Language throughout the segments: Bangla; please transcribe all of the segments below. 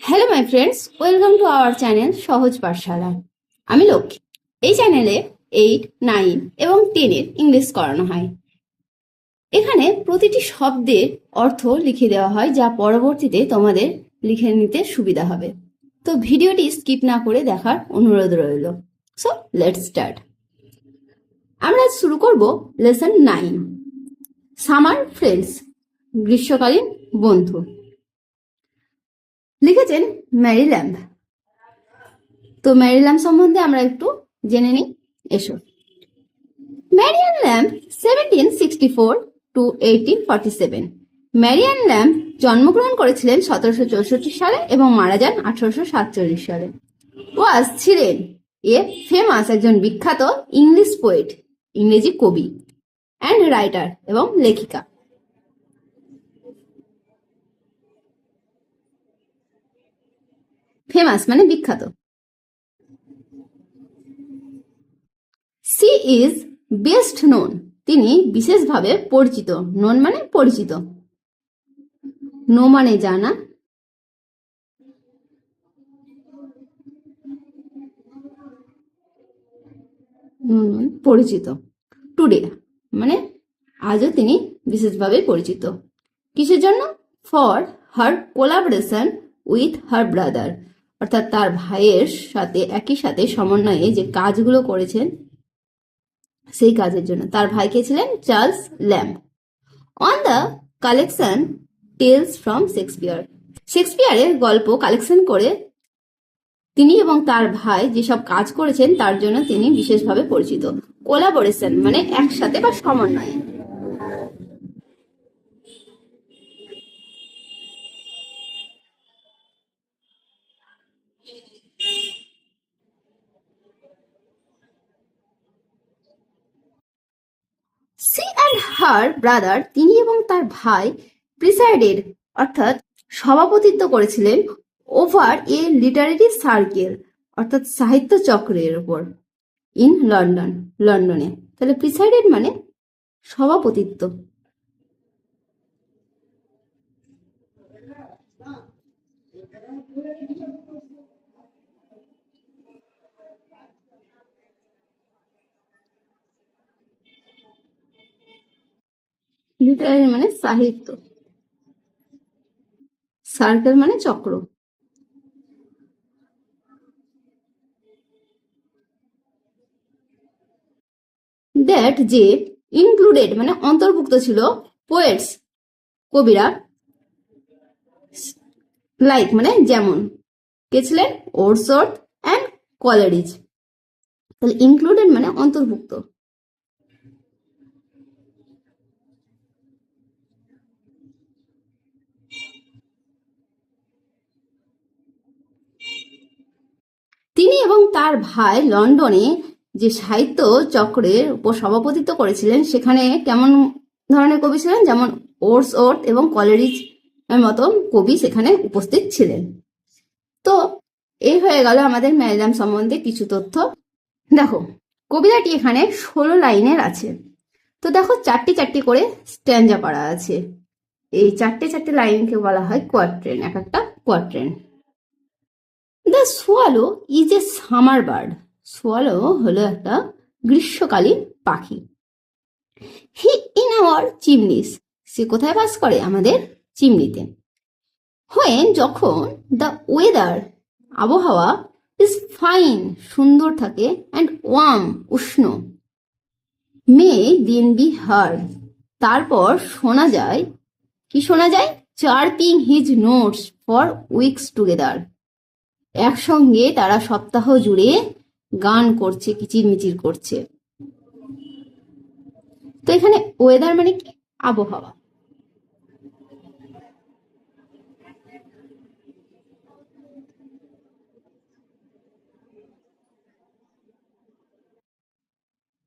Hello my friends welcome to our channel Sahaj Pathshala আমি লক্ষ্মী। এই চ্যানেলে এইট নাইন এবং টেনের ইংলিশ করানো হয়। এখানে প্রতিটি শব্দের অর্থ লিখে দেওয়া হয়, যা পরবর্তীতে তোমাদের লিখে নিতে সুবিধা হবে। তো ভিডিওটি স্কিপ না করে দেখার অনুরোধ রইল। সো লেট স্টার্ট আমরা আজ শুরু করব লেসন নাইন সামার ফ্রেন্ডস গ্রীষ্মকালীন বন্ধু। লিখেছেন ম্যারি ল্যাম্ব তো ম্যারি ল্যাম্ব সম্বন্ধে আমরা একটু জেনে নিই। এসো। Mary Ann Lamb seventeen sixty four to eighteen forty seven Mary Ann Lamb জন্মগ্রহণ করেছিলেন সতেরোশো চৌষট্টি সালে এবং মারা যান আঠারোশো সাতচল্লিশ সালে। ওয়াজ ছিলেন এ ফেমাস একজন বিখ্যাত ইংলিশ পোয়েট ইংরেজি কবি অ্যান্ড রাইটার এবং লেখিকা। ফেমাস মানে বিখ্যাত। সি ইজ বেস্ট নোন তিনি বিশেষভাবে পরিচিত। নোন মানে পরিচিত। নো মানে জানা। মানে পরিচিত। টুডে মানে আজও তিনি বিশেষভাবে পরিচিত। কিসের জন্য? For her collaboration with her brother অর্থাৎ তার ভাইয়ের সাথে, একই সাথে সমন্বয়ে যে কাজগুলো করেছেন, সেই কাজের জন্য। তার ভাইকে ছিলেন? Charles Lamb. On the collection tales from Shakespeare শেক্সপিয়ারের গল্প কালেকশন করে তিনি এবং তার ভাই যেসব কাজ করেছেন, তার জন্য তিনি বিশেষভাবে পরিচিত। কোলাবোরেশন মানে একসাথে বা সমন্বয়ে। সি অ্যান্ড হার ব্রাদার তিনি এবং তার ভাই প্রিসাইডেড অর্থাৎ সভাপতিত্ব করেছিলেন ওভার এ লিটারেরি সার্কেল অর্থাৎ সাহিত্য চক্রের উপর ইন লন্ডন লন্ডনে তাহলে প্রিসাইডেড মানে সভাপতিত্ব। লিটারারি মানে সাহিত্য। সার্কেল মানে চক্র। দ্যাট যে ইনক্লুডেড মানে অন্তর্ভুক্ত ছিল পোয়েটস কবিরা লাইক মানে যেমন। কে ছিলেন? ওরসর্ট অ্যান্ড কলেরিজ তাহলে ইনক্লুডেড মানে অন্তর্ভুক্ত তিনি এবং তার ভাই লন্ডনে যে সাহিত্য চক্রের উপর সভাপতিত্ব করেছিলেন, সেখানে কেমন ধরনের কবি ছিলেন? যেমন ওর্স ওর্থ এবং কলেরিজ মতো কবি সেখানে উপস্থিত ছিলেন। তো এই হয়ে গেল আমাদের ম্যারিলাম সম্বন্ধে কিছু তথ্য। দেখো, কবিতাটি এখানে ষোলো লাইনের আছে। তো দেখো, চারটি চারটি করে স্ট্যান্ডা করা আছে। এই চারটে চারটে লাইনকে বলা হয় কোয়ার্ট্রেন এক একটা quatrain the swallow is a summer bird swallow হলো একটা গ্রীষ্মকালীন পাখি। হি ইন আওয়ার চিমনিস সে কোথায় বাস করে? আমাদের চিমনিতে। হোয়েন যখন দ্য ওয়েদার আবহাওয়া ইজ ফাইন সুন্দর থাকে অ্যান্ড ওয়ার্ম উষ্ণ মে দিন বি হার তারপর শোনা যায়, কি শোনা যায়? Chirping his notes for weeks together একসঙ্গে তারা সপ্তাহ জুড়ে গান করছে, কিচিরমিচির করছে। তো এখানে ওয়েদার মানে কি? আবহাওয়া।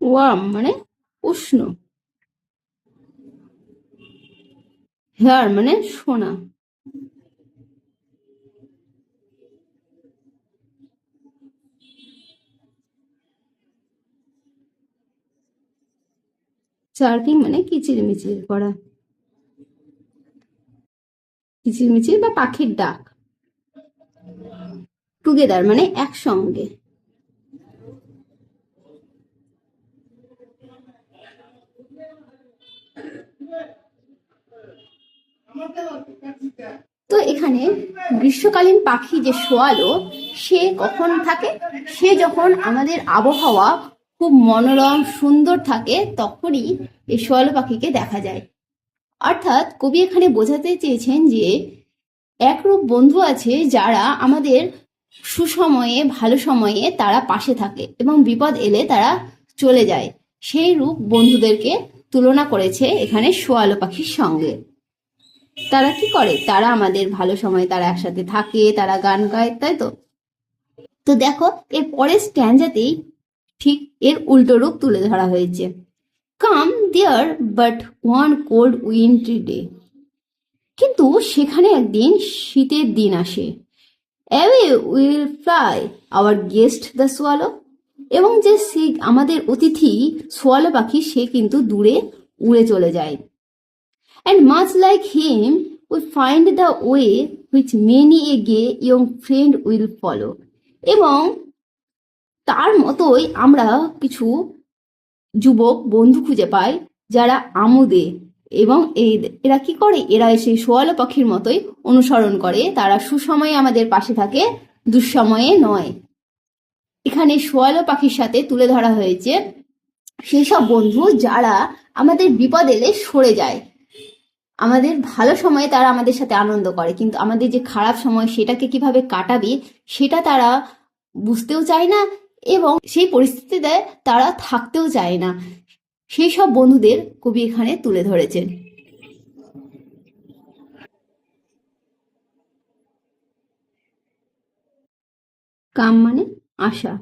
ওয়ার্ম মানে উষ্ণ। হেয়ার মানে শোনা চার্পিং মানে কিচিরমিচির করা? কিচিরমিচির বা পাখির ডাক? টুগেদার মানে একসঙ্গে। তো এখানে গ্রীষ্মকালীন পাখি যে শোয়ালো, সে কখন থাকে? সে যখন আমাদের আবহাওয়া খুব মনোরম, সুন্দর থাকে, তখনই এই শোয়ালো পাখিকে দেখা যায়। অর্থাৎ কবি এখানে বোঝাতে চেয়েছেন যে, একরূপ বন্ধু আছে যারা আমাদের সুসময়ে, ভালো সময়ে তারা পাশে থাকে এবং বিপদ এলে তারা চলে যায়। সেই রূপ বন্ধুদেরকে তুলনা করেছে এখানে শোয়ালো পাখির সঙ্গে। তারা কি করে? তারা আমাদের ভালো সময়ে তারা একসাথে থাকে, তারা গান গায়, তাই তো? তো দেখো, এর পরের স্ট্যান্ডাতেই ঠিক এর উল্টো রূপ তুলে ধরা হয়েছে। Come there but one cold wintry day. কিন্তু সেখানে একদিন শীতের দিন আসে। Away will fly our guest the swallow. এবং যে সে আমাদের অতিথি সোয়ালো পাখি, সে কিন্তু দূরে উড়ে চলে যায়। And much like him we find the way which many a gay young friend will follow এবং তার মতোই আমরা কিছু যুবক বন্ধু খুঁজে পাই যারা আমোদে এবং এরা কি করে? এরা সেই শোয়ালো পাখির মতোই অনুসরণ করে। তারা সুসময়ে আমাদের পাশে থাকে, দুঃসময়ে নয়। এখানে শোয়ালো পাখির সাথে তুলে ধরা হয়েছে সেই সব বন্ধু যারা আমাদের বিপদ এলে সরে যায়। আমাদের ভালো সময়ে তারা আমাদের সাথে আনন্দ করে, কিন্তু আমাদের যে খারাপ সময় সেটাকে কীভাবে কাটাবে সেটা তারা বুঝতেও চায় না। এবং সেই পরিস্থিতিতে তারা থাকতেও চায় না। সেই সব বন্ধুদের কবি এখানে তুলে ধরেছেন। কাম মানে আশা।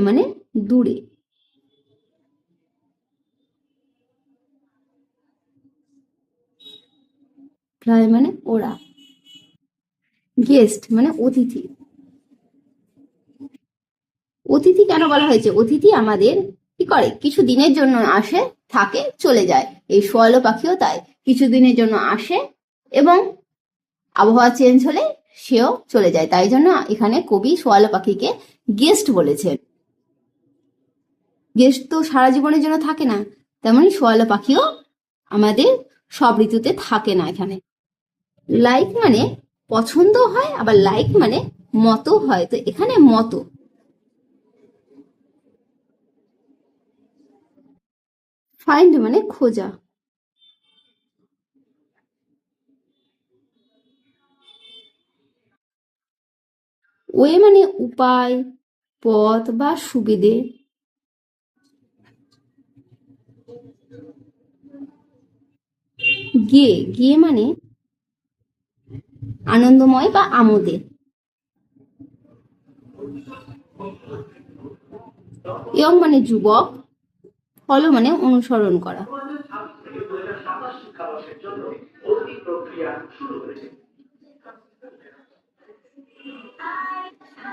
মানে দূরে। ফ্লাই মানে ওরা। গেস্ট মানে অতিথি। অতিথি কেন বলা হয়েছে? অতিথি আমাদের কি করে? কিছু দিনের জন্য আসে, থাকে, চলে যায়। এই শোয়ালো পাখিও তাই। কিছু দিনের জন্য আসে এবং আবহাওয়া চেঞ্জ হলে সেও চলে যায়। তাই জন্য এখানে কবি শোয়ালো পাখিকে গেস্ট বলেছেন। গেস্ট তো সারা জীবনের জন্য থাকে না। তেমনি শোয়ালো পাখিও আমাদের সব ঋতুতে থাকে না এখানে। লাইক মানে পছন্দ হয়, আবার লাইক মানে মতো হয়। তো এখানে মতো। ফাইন্ড মানে খোঁজা। ওয়ে মানে উপায়, পথ বা সুবিধে। গিয়ে গিয়ে মানে আনন্দময় বা আমোদে ইয়ং মানে যুবক, ফলো মানে অনুসরণ করা।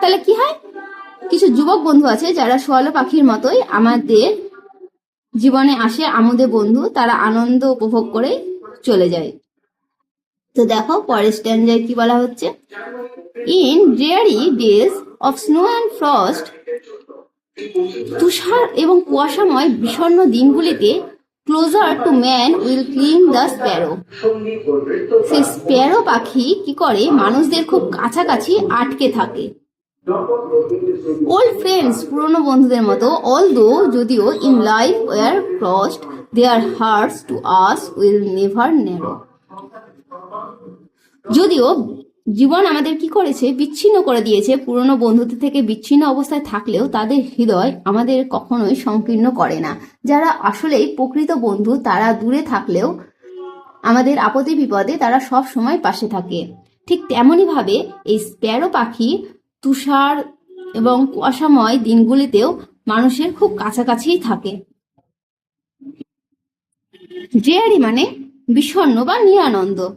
তাহলে কি হয়? কিছু যুবক বন্ধু আছে যারা সোয়ালো পাখির মতোই আমাদের জীবনে আসে আমোদে বন্ধু, তারা আনন্দ উপভোগ করে চলে যায়। তো দেখো পরের স্ট্যান্ডায় কি বলা হচ্ছে? In dreary days of snow and frost তুষার এবং কুয়াশাময় বিষণ্ণ দিনগুলিতে closer to man will cling the sparrow say sparrow পাখি কি করে? মানুষদের খুব কাছাকাছি আটকে থাকে। ওল্ড ফ্রেন্ডস পুরনো বন্ধুদের মতো অল দো যদিও in life war crossed their hearts to us will never narrow যদিও জীবন আমাদের কি করেছে? বিচ্ছিন্ন করে দিয়েছে। পুরনো বন্ধুদের থেকে বিচ্ছিন্ন অবস্থায় থাকলেও তাদের হৃদয় আমাদের কখনোই সংকীর্ণ করে না। যারা আসলেই প্রকৃত বন্ধু, তারা দূরে থাকলেও আমাদের আপদে বিপদে তারা সব সময় পাশে থাকে। ঠিক তেমনই ভাবে এই স্প্যারো পাখি, তুষার এবং কুয়াশাময় দিনগুলিতেও মানুষের খুব কাছাকাছিই থাকে। ড্রেয়ারি মানে বিষণ্ণ বা নিরানন্দ।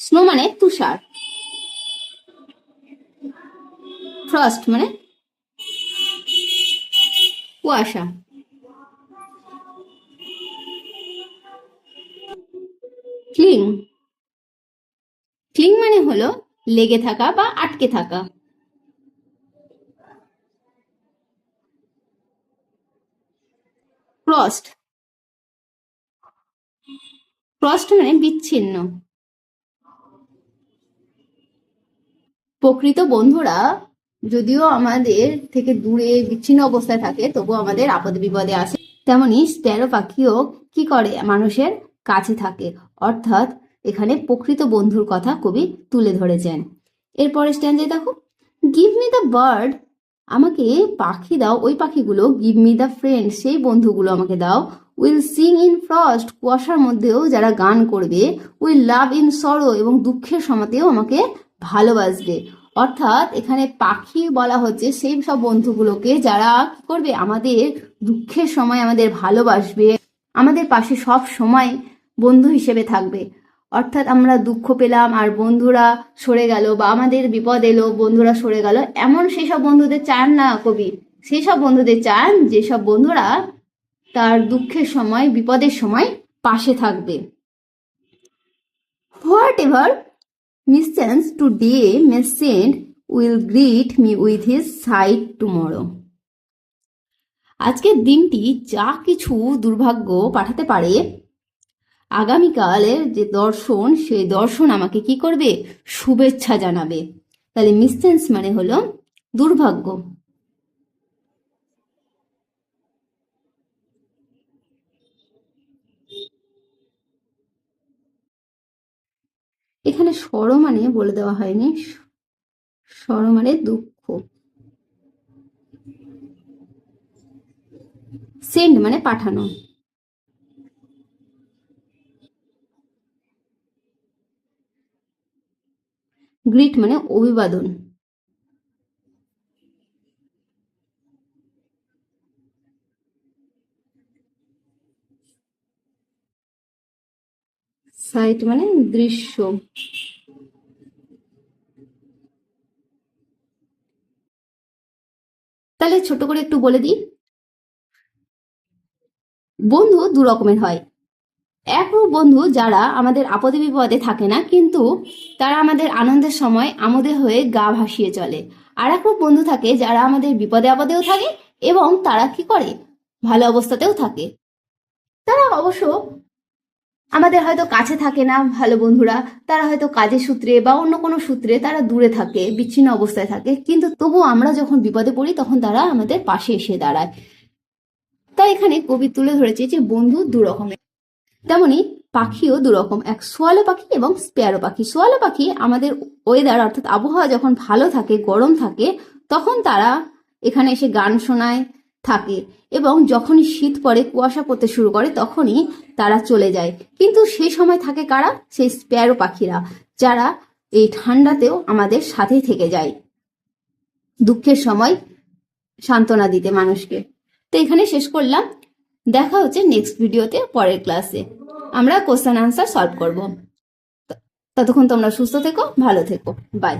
স্নো মানে তুষার। ফ্রস্ট মানে কুয়াশা। ক্লিং ক্লিং মানে হলো লেগে থাকা বা আটকে থাকা। ক্রস্ট ক্রস্ট মানে বিচ্ছিন্ন। প্রকৃত বন্ধুরা, যদিও আমাদের থেকে দূরে বিচ্ছিন্ন অবস্থায় থাকে তবু আমাদের আপদে বিপদে আসে। তেমনি স্প্যারো পাখিও কি করে? মানুষের কাছে থাকে। অর্থাৎ এখানে প্রকৃত বন্ধুর কথা কবি তুলে ধরেছেন। এরপরে স্ট্যান্ডে দেখো। গিভ মি দ্য বার্ড আমাকে পাখি দাও, ওই পাখিগুলো গিভ মি দ্য ফ্রেন্ড সেই বন্ধুগুলো আমাকে দাও। উইল সিং ইন ফ্রস্ট, কুয়াশার মধ্যেও যারা গান করবে, উইল লাভ ইন সরো এবং দুঃখের সময়তেও আমাকে ভালোবাসবে। অর্থাৎ এখানে পাখি বলা হচ্ছে সেই সব বন্ধুগুলোকে যারা কি করবে, আমাদের দুঃখের সময় আমাদের ভালোবাসবে, আমাদের পাশে সব সময় বন্ধু হিসেবে থাকবে। অর্থাৎ আমরা দুঃখ পেলাম, আর বন্ধুরা সরে গেল বা আমাদের বিপদ এলো, বন্ধুরা সরে গেল, এমন সেই সব বন্ধুদের চান না কবি। সেই সব বন্ধুদের চান যেসব বন্ধুরা তার দুঃখের সময়, বিপদের সময় পাশে থাকবে। Whatever mischance today may send will greet me with his side tomorrow আজকের দিনটি যা কিছু দুর্ভাগ্য পাঠাতে পারে, আগামীকালের যে দর্শন, সেই দর্শন আমাকে কি করবে? শুভেচ্ছা জানাবে। তাহলে মিসচেন্স মানে হলো দুর্ভাগ্য। এখানে স্বর মানে বলে দেওয়া হয়নি স্বর মানে দুঃখ। সেন্ড মানে পাঠানো। গ্রিট মানে অভিবাদন। সাইট মানে দৃশ্য। তাহলে ছোট করে একটু বলে দিই। বন্ধু দু রকমের হয়। এক বন্ধু যারা আমাদের আপদে বিপদে থাকে না, কিন্তু তারা আমাদের আনন্দের সময় আমোদে হয়ে গা ভাসিয়ে চলে। আর এক বন্ধু থাকে যারা আমাদের বিপদে আপদেও থাকে এবং তারা কি করে? ভালো অবস্থাতেও থাকে। তারা অবশ্য আমাদের হয়তো কাছে থাকে না, ভালো বন্ধুরা। তারা হয়তো কাজের সূত্রে বা অন্য কোনো সূত্রে তারা দূরে থাকে, বিচ্ছিন্ন অবস্থায় থাকে। কিন্তু তবু আমরা যখন বিপদে পড়ি, তখন তারা আমাদের পাশে এসে দাঁড়ায়। তাই এখানে কবি তুলে ধরেছে যে বন্ধু দু রকমের তেমনি পাখিও দু রকম এক সোয়ালো পাখি এবং স্পেয়ারো পাখি। সোয়ালো পাখি আমাদের ওয়েদার অর্থাৎ আবহাওয়া যখন ভালো থাকে, গরম থাকে, তখন তারা এখানে এসে গান শোনায় থাকে এবং যখনই শীত পড়ে, কুয়াশা পড়তে শুরু করে, তখনই তারা চলে যায়। কিন্তু সেই সময় থাকে কারা? সেই স্প্যারো পাখিরা, যারা এই ঠান্ডাতেও আমাদের সাথেই থেকে যায়। দুঃখের সময় সান্ত্বনা দিতে মানুষকে। তো এখানে শেষ করলাম। দেখা হচ্ছে নেক্সট ভিডিওতে পরের ক্লাসে আমরা কোশ্চেন আনসার সলভ করব ততক্ষণ তোমরা সুস্থ থেকো, ভালো থেকো। বাই